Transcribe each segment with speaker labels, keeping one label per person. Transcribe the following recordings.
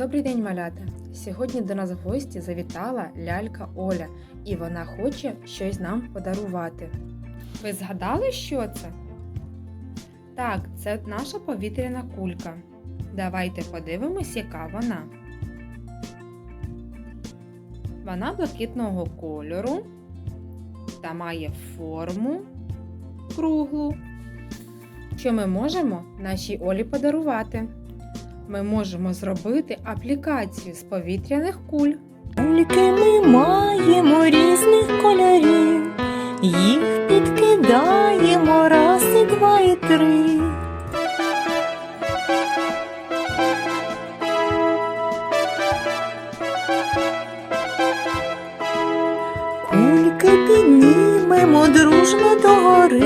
Speaker 1: Добрий день, малята! Сьогодні до нас в гості завітала лялька Оля, і вона хоче щось нам подарувати. Ви згадали, що це? Так, це наша повітряна кулька. Давайте подивимось, яка вона. Вона блакитного кольору та має форму круглу. Що ми можемо нашій Олі подарувати? Ми можемо зробити аплікацію з повітряних куль.
Speaker 2: Кульки ми маємо різних кольорів, їх підкидаємо раз і два і три. Кульки піднімемо дружно догори,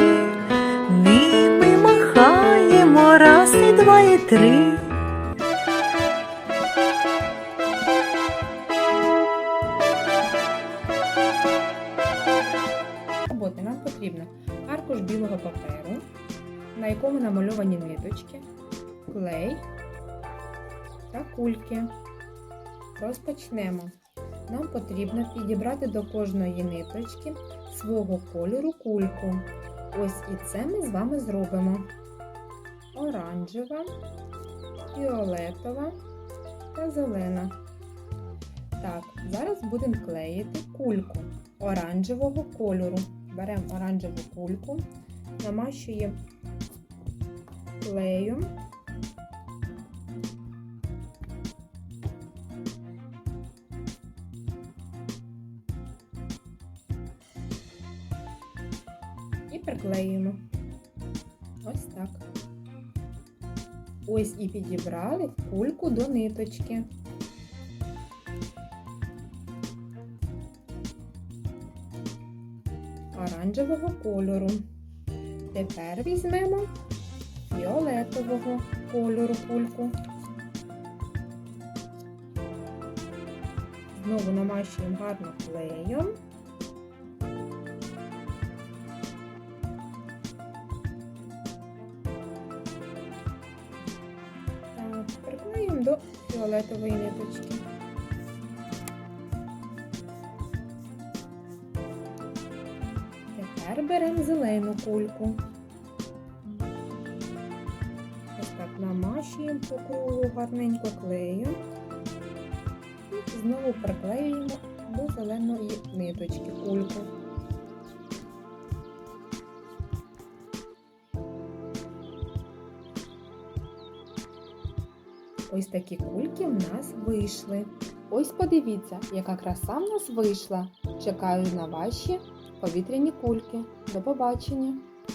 Speaker 2: ними махаємо раз і два і три.
Speaker 1: Аркуш білого паперу, на якому намальовані ниточки, клей та кульки. Розпочнемо. Нам потрібно підібрати до кожної ниточки свого кольору кульку. Ось і це ми з вами зробимо. Оранжева, фіолетова та зелена. Так, зараз будемо клеїти кульку оранжевого кольору. Беремо оранжеву кульку, намащуємо клеєм. І приклеюємо. Ось так. Ось і підібрали кульку до ниточки. Оранжевого кольору. Тепер візьмемо фіолетового кольору кульку. Знову намащуємо гарно клеєм. Так, приклеїмо до фіолетової ниточки. Тепер беремо зелену кульку. Ось так намащуємо по кругу гарненько клею і знову приклеюємо до зеленої ниточки кульку. Ось такі кульки в нас вийшли. Ось подивіться, яка краса в нас вийшла. Чекаю на ваші повітряні кульки. До побачення!